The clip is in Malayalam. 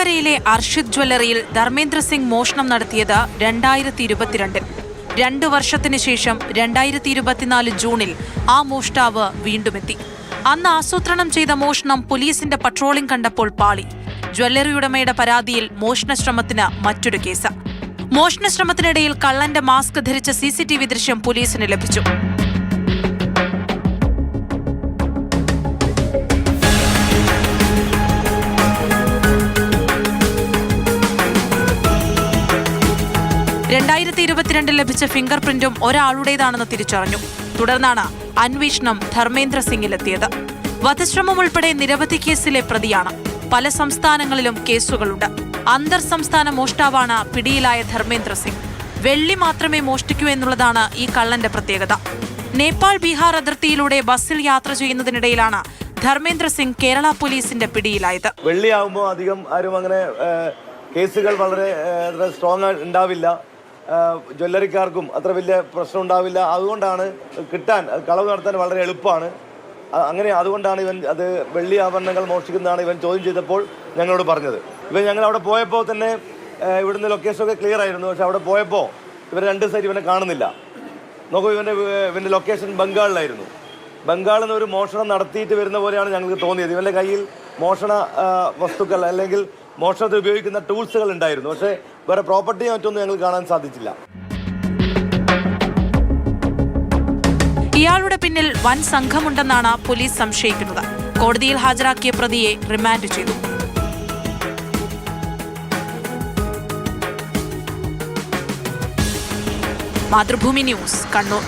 ചേലക്കരയിലെ അർഷിദ് ജ്വല്ലറിയിൽ ധർമ്മേന്ദ്ര സിംഗ് മോഷണം നടത്തിയത് രണ്ടായിരത്തി ഇരുപത്തിരണ്ടിൽ രണ്ടു വർഷത്തിന് ശേഷം രണ്ടായിരത്തി ഇരുപത്തിനാല് ജൂണിൽ ആ മോഷ്ടാവ് വീണ്ടുമെത്തി. അന്ന് ആസൂത്രണം ചെയ്ത മോഷണം പോലീസിന്റെ പട്രോളിംഗ് കണ്ടപ്പോൾ പാളി. ജ്വല്ലറി ഉടമയുടെ പരാതിയിൽ മോഷണശ്രമത്തിന് മറ്റൊരു കേസ്. മോഷണശ്രമത്തിനിടയിൽ കള്ളന്റെ മാസ്ക് ധരിച്ച സി ദൃശ്യം പോലീസിന് ലഭിച്ചു. രണ്ടായിരത്തി ഇരുപത്തിരണ്ടിൽ ലഭിച്ച ഫിംഗർ പ്രിന്റും ഒരാളുടേതാണെന്ന് തിരിച്ചറിഞ്ഞു. തുടർന്നാണ് അന്വേഷണം ധർമ്മേന്ദ്ര സിംഗിലെത്തിയത്. വധശ്രമം ഉൾപ്പെടെ നിരവധി കേസിലെ പ്രതിയാണ്. പല സംസ്ഥാനങ്ങളിലും കേസുകളുണ്ട്. അന്തർ സംസ്ഥാന മോഷ്ടാവാണ് പിടിയിലായ ധർമ്മേന്ദ്ര സിംഗ്. വെള്ളി മാത്രമേ മോഷ്ടിക്കൂ എന്നുള്ളതാണ് ഈ കള്ളന്റെ പ്രത്യേകത. നേപ്പാൾ ബീഹാർ അതിർത്തിയിലൂടെ ബസ്സിൽ യാത്ര ചെയ്യുന്നതിനിടയിലാണ് ധർമ്മേന്ദ്ര സിംഗ് കേരള പോലീസിന്റെ പിടിയിലായത്. വെള്ളിയാകുമ്പോൾ അധികം ആരും അങ്ങനെ കേസുകൾ വളരെ സ്ട്രോങ് ഉണ്ടാവില്ല. ജ്വല്ലറിക്കാർക്കും അത്ര വലിയ പ്രശ്നം ഉണ്ടാവില്ല. അതുകൊണ്ടാണ് കിട്ടാൻ കളവ് നടത്താൻ വളരെ എളുപ്പമാണ്. അങ്ങനെ അതുകൊണ്ടാണ് ഇവൻ അത് വെള്ളി ആഭരണങ്ങൾ മോഷ്ടിക്കുന്നതാണ് ഇവൻ ചോദ്യം ചെയ്തപ്പോൾ ഞങ്ങളോട് പറഞ്ഞത്. ഇവൻ ഞങ്ങൾ അവിടെ പോയപ്പോൾ തന്നെ ഇവിടുന്ന് ലൊക്കേഷനൊക്കെ ക്ലിയർ ആയിരുന്നു. പക്ഷെ അവിടെ പോയപ്പോൾ ഇവർ രണ്ട് സൈഡ് ഇവനെ കാണുന്നില്ല. നോക്കൂ ഇവന്റെ ഇവന്റെ ലൊക്കേഷൻ ബംഗാളിലായിരുന്നു. ബംഗാളിൽ നിന്ന് ഒരു മോഷണം നടത്തിയിട്ട് വരുന്ന പോലെയാണ് ഞങ്ങൾക്ക് തോന്നിയത്. ഇവന്റെ കയ്യിൽ മോഷണ വസ്തുക്കൾ അല്ലെങ്കിൽ മോഷണത്തിൽ ഉപയോഗിക്കുന്ന ടൂൾസുകൾ ഉണ്ടായിരുന്നു. പക്ഷേ വേറെ പ്രോപ്പർട്ടിയോ മറ്റൊന്നും ഞങ്ങൾ കാണാൻ സാധിച്ചില്ല. ഇയാളുടെ പിന്നിൽ വൻ സംഘമുണ്ടെന്നാണ് പോലീസ് സംശയിക്കുന്നത്. കോടതിയിൽ ഹാജരാക്കിയ പ്രതിയെ റിമാൻഡ് ചെയ്തു. മാതൃഭൂമി ന്യൂസ് കണ്ണൂർ.